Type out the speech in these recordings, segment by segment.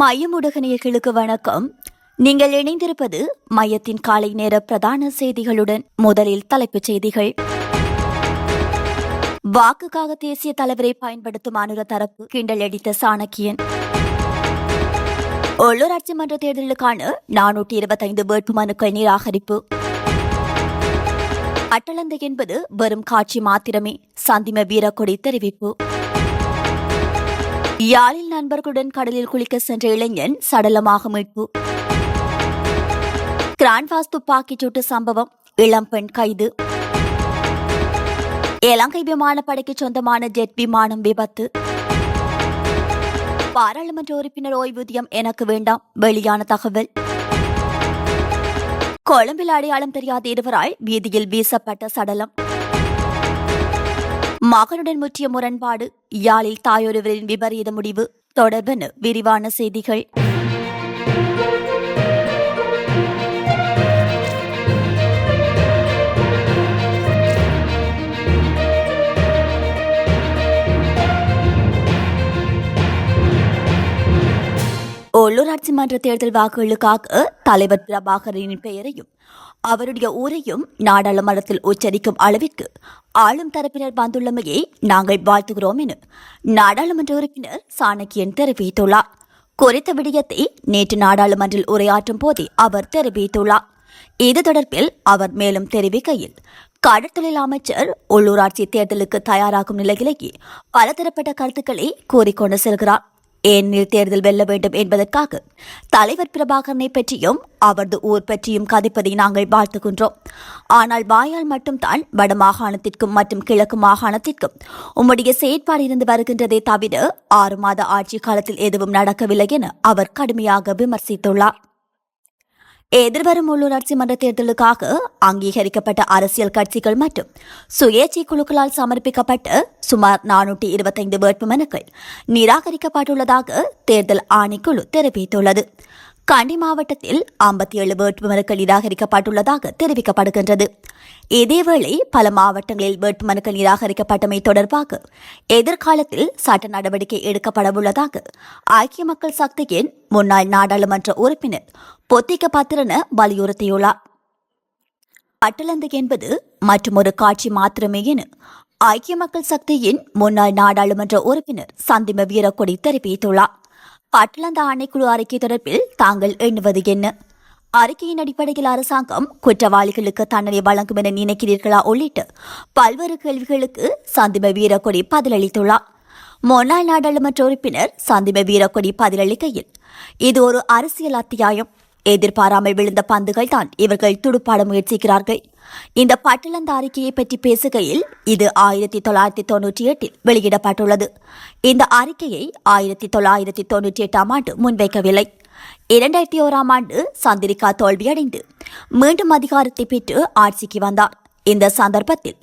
மையம் ஊடகநேயர்களுக்கு வணக்கம். நீங்கள் இணைந்திருப்பது மையத்தின் காலை நேர பிரதான செய்திகளுடன் முதலில் தலைப்புச் செய்திகள். வாக்குக்காக தேசிய தலைவரை பயன்படுத்தும் அனுர தரப்பு கிண்டல் அடித்த சாணக்கியன். உள்ளூராட்சி மன்ற தேர்தலுக்கான நானூற்றி இருபத்தைந்து வேட்புமனுக்கள் நிராகரிப்பு. அட்டலந்தை என்பது வெறும் காட்சி மாத்திரமே சந்திம வீரக்கொடி தெரிவிப்பு. யாழில் நண்பர்களுடன் கடலில் குளிக்க சென்ற இளைஞன் சடலமாக மீட்பு. கிராண்ட்பாஸ் துப்பாக்கிச் சூட்டு சம்பவம். இளம்பெண் கைது. இலங்கை விமானப்படைக்கு சொந்தமான ஜெட் விமானம் விபத்து. பாராளுமன்ற உறுப்பினர் ஓய்வூதியம் எனக்கு வேண்டாம். வெளியான தகவல். கொழும்பில் அடையாளம் தெரியாத இருவரால் வீதியில் வீசப்பட்ட சடலம். மகனுடன் முற்றிய முரண்பாடு. யாழில் தாயொருவரின் விபரீத முடிவு. தொடர்பென விரிவான செய்திகள். உள்ளூராட்சி மன்ற தேர்தல் வாக்குகளுக்காக தலைவர் பிரபாகரனின் பெயரையும் அவருடைய ஊரையும் நாடாளுமன்றத்தில் உச்சரிக்கும் அளவிற்கு ஆளும் தரப்பினர் வந்துள்ளமையை நாங்கள் வாழ்த்துகிறோம் என நாடாளுமன்ற உறுப்பினர் சாணக்கியன் தெரிவித்துள்ளார். குறித்த விடயத்தை நேற்று நாடாளுமன்றில் உரையாற்றும் போதே அவர் தெரிவித்துள்ளார். இது தொடர்பில் அவர் மேலும் தெரிவிக்கையில் கடற்தொழில் அமைச்சர் உள்ளூராட்சி தேர்தலுக்கு தயாராகும் நிலையிலேயே பலதரப்பட்ட கருத்துக்களை கூறிக்கொண்டு செல்கிறார். ஏனில் தேர்தல் வெல்ல வேண்டும் என்பதற்காக தலைவர் பிரபாகரனை பற்றியும் அவரது ஊர் பற்றியும் கதைப்பதை நாங்கள் வாழ்த்துகின்றோம். ஆனால் வாயால் மட்டும்தான் வட மாகாணத்திற்கும் மற்றும் கிழக்கு மாகாணத்திற்கும் உம்முடைய செயற்பாடு இருந்து வருகின்றதே தவிர ஆறு மாத ஆட்சி காலத்தில் எதுவும் நடக்கவில்லை என அவர் கடுமையாக விமர்சித்துள்ளார். எதிர்வரும் உள்ளூராட்சி மன்ற தேர்தலுக்காக அங்கீகரிக்கப்பட்ட அரசியல் கட்சிகள் மற்றும் சுயேட்சை குழுக்களால் சமர்ப்பிக்கப்பட்ட சுமார் நானூற்றி இருபத்தைந்து வேட்புமனுக்கள் நிராகரிக்கப்பட்டுள்ளதாக தேர்தல் ஆணைக்குழு தெரிவித்துள்ளது. கண்டி மாவட்டத்தில் ஐம்பத்தி ஏழு வேட்புமனுக்கள் நிராகரிக்கப்பட்டுள்ளதாக தெரிவிக்கப்படுகின்றது. இதேவேளை பல மாவட்டங்களில் வேட்புமனுக்கள் நிராகரிக்கப்பட்டமை தொடர்பாக எதிர்காலத்தில் சட்ட நடவடிக்கை எடுக்கப்படவுள்ளதாக ஐக்கிய மக்கள் சக்தியின் முன்னாள் நாடாளுமன்ற உறுப்பினர் பொத்திக்க பத்திரன வலியுறுத்தியுள்ளார். அட்டலந்து என்பது மற்றொரு காட்சி மாத்திரமே என ஐக்கிய மக்கள் சக்தியின் முன்னாள் நாடாளுமன்ற உறுப்பினர் சந்திம வீரக்கொடி தெரிவித்துள்ளார். அட்டலந்த ஆணைக்குழு அறிக்கை தொடர்பில் தாங்கள் எண்ணுவது என்ன? அறிக்கையின் அடிப்படையில் அரசாங்கம் குற்றவாளிகளுக்கு தண்டனை வழங்கும் என நினைக்கிறீர்களா உள்ளிட்டு பல்வேறு கேள்விகளுக்கு சந்திம வீரக்கொடி பதிலளித்துள்ளார். முன்னாள் நாடாளுமன்ற உறுப்பினர் சந்திம வீரக்கொடி பதிலளிக்கையில் இது ஒரு அரசியல் அத்தியாயம். எதிர்பாராமல் விழுந்த பந்துகள் தான் இவர்கள் துடுப்பாட முயற்சிக்கிறார்கள். இந்த பட்டிலந்த அறிக்கையை பற்றி பேசுகையில் இது ஆயிரத்தி தொள்ளாயிரத்தி தொன்னூற்றி எட்டில் வெளியிடப்பட்டுள்ளது. இந்த அறிக்கையை ஆயிரத்தி தொள்ளாயிரத்தி தொன்னூற்றி எட்டாம் ஆண்டு முன்வைக்கவில்லை. இரண்டாயிரத்தி ஓராம் ஆண்டு சந்திரிகா தோல்வியடைந்து மீண்டும் அதிகாரத்தை பெற்று ஆட்சிக்கு வந்தார். இந்த சந்தர்ப்பத்தில்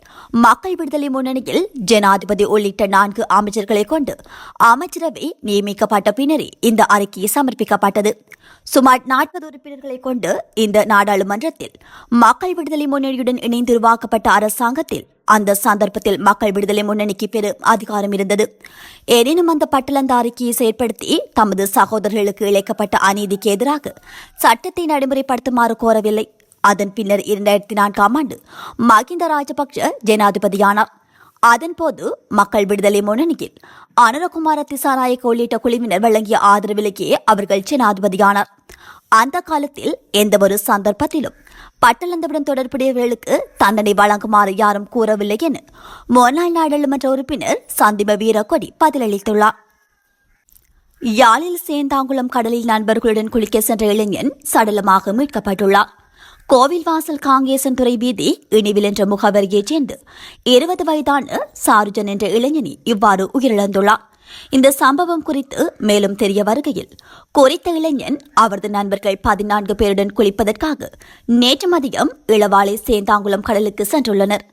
மக்கள் விடுதலை முன்னணியில் ஜனாதிபதி உள்ளிட்ட நான்கு அமைச்சர்களை கொண்டு அமைச்சரவை நியமிக்கப்பட்ட பின்னரே இந்த அறிக்கை சமர்ப்பிக்கப்பட்டது. சுமார் நாற்பது உறுப்பினர்களை கொண்டு இந்த நாடாளுமன்றத்தில் மக்கள் விடுதலை முன்னணியுடன் இணைந்து உருவாக்கப்பட்ட அரசாங்கத்தில் அந்த சந்தர்ப்பத்தில் மக்கள் விடுதலை முன்னணிக்கு பெரும் அதிகாரம் இருந்தது. எனினும் அந்த பட்டலந்த அறிக்கையை செயற்படுத்தி தமது சகோதரர்களுக்கு இழைக்கப்பட்ட அநீதிக்கு எதிராக சட்டத்தை நடைமுறைப்படுத்துமாறு கோரவில்லை. அதன் பின்னர் இரண்டாயிரத்தி நான்காம் ஆண்டு மகிந்த ராஜபக்ஷ ஜனாதிபதியானார். அதன்போது மக்கள் விடுதலை முன்னணியில் அனுரகுமார திசாநாயக்க உள்ளிட்ட குழுவினர் வழங்கிய ஆதரவிலேயே அவர்கள் ஜனாதிபதியானார். அந்த காலத்தில் எந்தவொரு சந்தர்ப்பத்திலும் பட்டலந்தவுடன் தொடர்புடையவர்களுக்கு தண்டனை வழங்குமாறு யாரும் கூறவில்லை என முன்னாள் நாடாளுமன்ற உறுப்பினர் சந்திம வீரக்கொடி பதிலளித்துள்ளார். யாழில் சேந்தாங்குளம் கடலில் நண்பர்களுடன் குளிக்க சென்ற இளைஞன் சடலமாக மீட்கப்பட்டுள்ளார். கோவில்வாசல் காங்கேசன் துறை வீதி இனிவில் என்ற முகவரியைச் சேர்ந்து இருபது வயதான சாருஜன் என்ற இளைஞனி இவ்வாறு உயிரிழந்துள்ளார். இந்த சம்பவம் குறித்து மேலும் தெரிய வருகையில் குறித்த இளைஞன் அவரது நண்பர்கள் பதினான்கு பேருடன் குளிப்பதற்காக நேற்று மதியம் இளவாலை சேந்தாங்குளம் கடலுக்கு சென்றுள்ளனர்.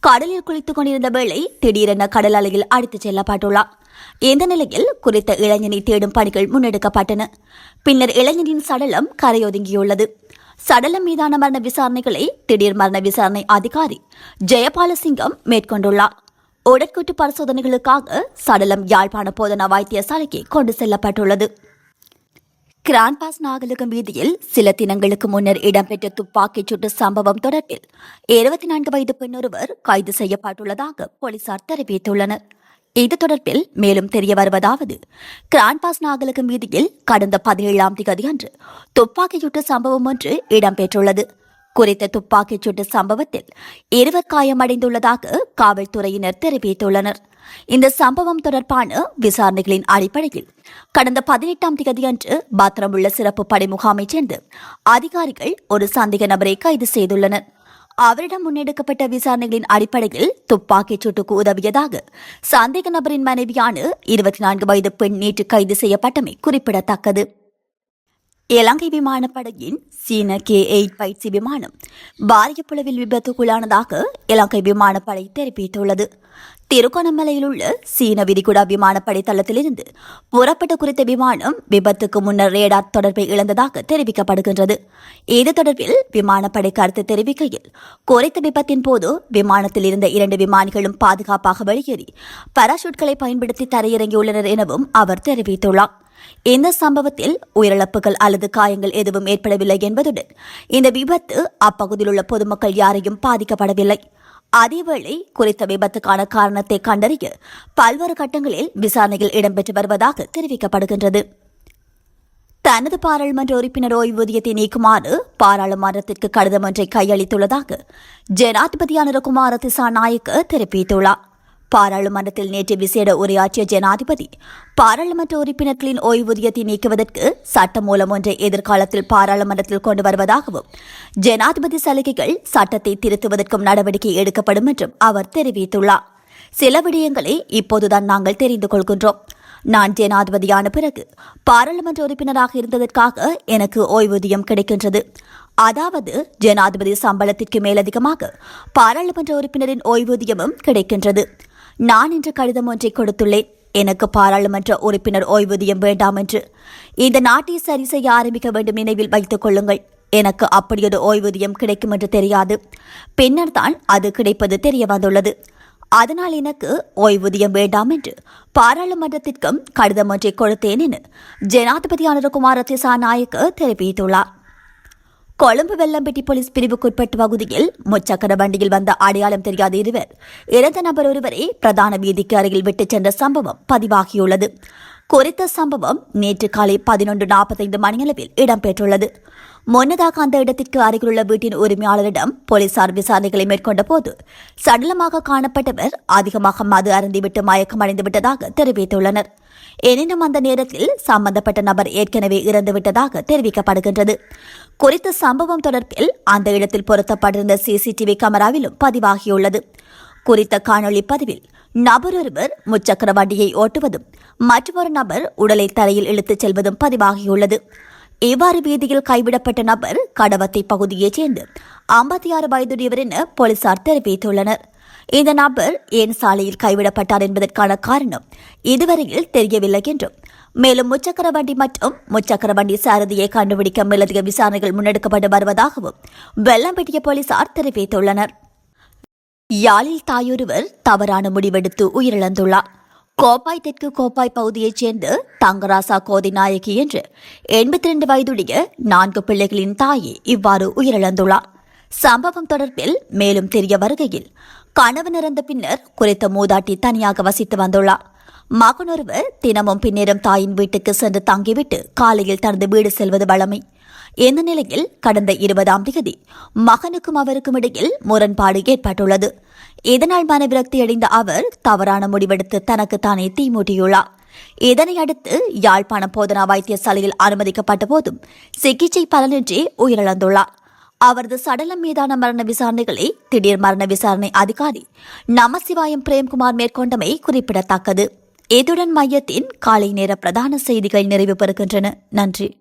கடலில் குளித்துக் கொண்டிருந்த வேளை திடீரென கடல் அலையில் அடித்துச் செல்லப்பட்டுள்ளார். இந்த நிலையில் குறித்த இளைஞனை தேடும் பணிகள் முன்னெடுக்கப்பட்டன. பின்னர் இளைஞனின் சடலம் கரையொதுங்கியுள்ளது. சடலம் மீதான மரண விசாரணைகளை திடீர் மரண விசாரணை அதிகாரி ஜெயபாலசிங்கம் மேற்கொண்டுள்ளார். உடற்கூட்டு பரிசோதனைகளுக்காக சடலம் யாழ்ப்பாண போதனா வைத்தியசாலைக்கு கொண்டு செல்லப்பட்டுள்ளது. கிரான்பாஸ் நாகலகம் வீதியில் சில தினங்களுக்கு முன்னர் இடம்பெற்ற துப்பாக்கிச் சூட்டு சம்பவம் தொடர்பில் இருபத்தி நான்கு வயது பெண்ணொருவர் கைது செய்யப்பட்டுள்ளதாக போலீசார் தெரிவித்துள்ளனர். இது தொடர்பில் மேலும் தெரிய வருவதாவது கிரான்பாஸ் நாகலகம் வீதியில் கடந்த பதினேழாம் தேதி அன்று துப்பாக்கிச்சூட்டு சம்பவம் ஒன்று இடம்பெற்றுள்ளது. குறித்த துப்பாக்கிச்சூட்டு சம்பவத்தில் இருவர் காயமடைந்துள்ளதாக காவல்துறையினர் தெரிவித்துள்ளனர். இந்த சம்பவம் தொடர்பான விசாரணைகளின் அடிப்படையில் கடந்த பதினெட்டாம் தேதியன்று பாத்திரம் உள்ள சிறப்பு படை முகாமைச் சேர்ந்து அதிகாரிகள் ஒரு சந்தேக நபரை கைது செய்துள்ளனர். அவரிடம் முன்னெடுக்கப்பட்ட விசாரணைகளின் அடிப்படையில் துப்பாக்கிச் சூட்டுக்கு உதவியதாக சந்தேக நபரின் மனைவியான இருபத்தி நான்கு வயது பெண் நேற்று கைது செய்யப்பட்டமை குறிப்பிடத்தக்கது. இலங்கை விமானப்படையின் சீன கே எயிட் பயிற்சி விமானம் பாரிய புலவில் விபத்துக்குள்ளானதாக இலங்கை விமானப்படை தெரிவித்துள்ளது. திருகோணமலையில் உள்ள சீன விரிகுடா விமானப்படை தளத்திலிருந்து புறப்பட்ட குறித்த விமானம் விபத்துக்கு முன்னர் ரேடார் தொடர்பை இழந்ததாக தெரிவிக்கப்படுகின்றது. இது தொடர்பில் விமானப்படை கருத்து தெரிவிக்கையில் குறித்த விபத்தின் போது விமானத்தில் இருந்த இரண்டு விமானிகளும் பாதுகாப்பாக வெளியேறி பராசூட்களை பயன்படுத்தி தரையிறங்கியுள்ளனர் எனவும் அவர் தெரிவித்துள்ளார். இந்த சம்பவத்தில் உயிரிழப்புகள் அல்லது காயங்கள் எதுவும் ஏற்படவில்லை என்பதுடன் இந்த விபத்து அப்பகுதியில் உள்ள பொதுமக்கள் யாரையும் பாதிக்கப்படவில்லை. அதேவேளை குறித்த விபத்துக்கான காரணத்தை கண்டறிய பல்வேறு கட்டங்களில் விசாரணையில் இடம்பெற்று வருவதாக தெரிவிக்கப்படுகின்றது. தனது பாராளுமன்ற உறுப்பினர் ஓய்வூதியத்தை நீக்குமாறு பாராளுமன்றத்திற்கு கடிதம் ஒன்றை கையளித்துள்ளதாக ஜனாதிபதியான அனுரகுமார திசாநாயக்க தெரிவித்துள்ளார். பாராளுமன்றத்தில் நேற்று விசேட உரையாற்றிய ஜனாதிபதி பாராளுமன்ற உறுப்பினர்களின் ஓய்வூதியத்தை நீக்குவதற்கு சட்டமூலம் ஒன்றை எதிர்காலத்தில் பாராளுமன்றத்தில் கொண்டு வருவதாகவும் ஜனாதிபதி சலுகைகள் சட்டத்தை திருத்துவதற்கும் நடவடிக்கை எடுக்கப்படும் என்றும் அவர் தெரிவித்துள்ளார். சில விடயங்களை இப்போதுதான் நாங்கள் தெரிந்து கொள்கின்றோம். நான் ஜனாதிபதியான பிறகு பாராளுமன்ற உறுப்பினராக இருந்ததற்காக எனக்கு ஓய்வூதியம் கிடைக்கின்றது. அதாவது ஜனாதிபதி சம்பளத்திற்கு மேலதிகமாக பாராளுமன்ற உறுப்பினரின் ஓய்வூதியமும் கிடைக்கின்றது. நான் இன்று கடிதம் ஒன்றை கொடுத்துள்ளேன். எனக்கு பாராளுமன்ற உறுப்பினர் ஓய்வூதியம் வேண்டாம் என்று. இந்த நாட்டை சரி செய்ய ஆரம்பிக்க வேண்டும் நினைவில் வைத்துக் கொள்ளுங்கள். எனக்கு அப்படியொரு ஓய்வூதியம் கிடைக்கும் என்று தெரியாது. பின்னர் தான் அது கிடைப்பது தெரிய வந்துள்ளது. அதனால் எனக்கு ஓய்வூதியம் வேண்டாம் என்று பாராளுமன்றத்திற்கும் கடிதம் ஒன்றை கொடுத்தேன் என ஜனாதிபதி அனுரகுமார திசாநாயக்க தெரிவித்துள்ளார். கொழும்பு வெள்ளம்பட்டி போலீஸ் பிரிவுக்குட்பட்ட பகுதியில் முச்சக்கர வண்டியில் வந்த அடையாளம் தெரியாத இருவர். இறந்த நபர் ஒருவரை பிரதான வீதிக்கு அருகில் விட்டுச் சென்ற சம்பவம் பதிவாகியுள்ளது. குறித்த சம்பவம் நேற்று காலை பதினொன்று நாற்பத்தைந்து மணியளவில் இடம்பெற்றுள்ளது. முன்னதாக அந்த இடத்திற்கு அருகிலுள்ள வீட்டின் உரிமையாளரிடம் போலீசார் விசாரணைகளை மேற்கொண்ட போது சடலமாக காணப்பட்டவர் அதிகமாக மது அருந்திவிட்டு மயக்கமடைந்து விட்டதாக தெரிவித்துள்ளனர். எனினும் அந்த நேரத்தில் சம்பந்தப்பட்ட நபர் ஏற்கனவே இறந்துவிட்டதாக தெரிவிக்கப்படுகின்றது. குறித்த சம்பவம் தொடர்பில் அந்த இடத்தில் பொருத்தப்பட்டிருந்த சிசிடிவி கேமராவிலும் பதிவாகியுள்ளது. குறித்த காணொலி பதிவில் நபர் ஒருவர் முச்சக்கர வண்டியை ஓட்டுவதும் மற்றொரு நபர் உடலை தரையில் இழுத்துச் செல்வதும் பதிவாகியுள்ளது. இவ்வாறு வீதியில் கைவிடப்பட்ட நபர் கடவத்தை பகுதியைச் சேர்ந்து ஐம்பத்தி ஆறு வயதுடையவர் என போலீசார் தெரிவித்துள்ளனர். இந்த நபர் ஏன் சாலையில் கைவிடப்பட்டார் என்பதற்கான காரணம் இதுவரையில் தெரியவில்லை என்றும் மேலும் முச்சக்கர வண்டி மற்றும் முச்சக்கர வண்டி சாரதியை கண்டுபிடிக்க மேலதிக விசாரணைகள் முன்னெடுக்கப்பட்டு வருவதாகவும் வெள்ளம்பட்டிய போலீசார் தெரிவித்துள்ளனர். யாழில் தாயொருவர் தவறான முடிவெடுத்து உயிரிழந்துள்ளார். கோப்பாய் தெற்கு கோப்பாய் பகுதியைச் சேர்ந்த தங்கராசா கோதிநாயகி என்று எண்பத்தி ரெண்டு வயதுடைய நான்கு பிள்ளைகளின் தாயே இவ்வாறு உயிரிழந்துள்ளார். சம்பவம் தொடர்பில் மேலும் தெரிய வருகையில் கணவன் இறந்த பின்னர் குறித்த மூதாட்டி தனியாக வசித்து வந்துள்ளார். மகனொருவர் தினமும் பின்னேறும் தாயின் வீட்டுக்கு சென்று தங்கிவிட்டு காலையில் தனது வீடு செல்வது வழமை. இந்த நிலையில் கடந்த இருபதாம் தேதி மகனுக்கும் அவருக்கும் இடையில் முரண்பாடு ஏற்பட்டுள்ளது. இதனால் மனவிரக்தி அடைந்த அவர் தவறான முடிவெடுத்து தனக்கு தானே தீமூட்டியுள்ளார் இதனை அடுத்து யாழ்ப்பாண போதனா வைத்தியசாலையில் அனுமதிக்கப்பட்ட போதும் சிகிச்சை பலனின்றி உயிரிழந்துள்ளார். அவரது சடலம் மீதான மரண விசாரணைகளை திடீர் மரண விசாரணை அதிகாரி நமசிவாயம் பிரேம்குமார் மேற்கொண்டமை குறிப்பிடத்தக்கது. இத்துடன் மையத்தின் காலை நேர பிரதான செய்திகள் நிறைவு பெறுகின்றன. நன்றி.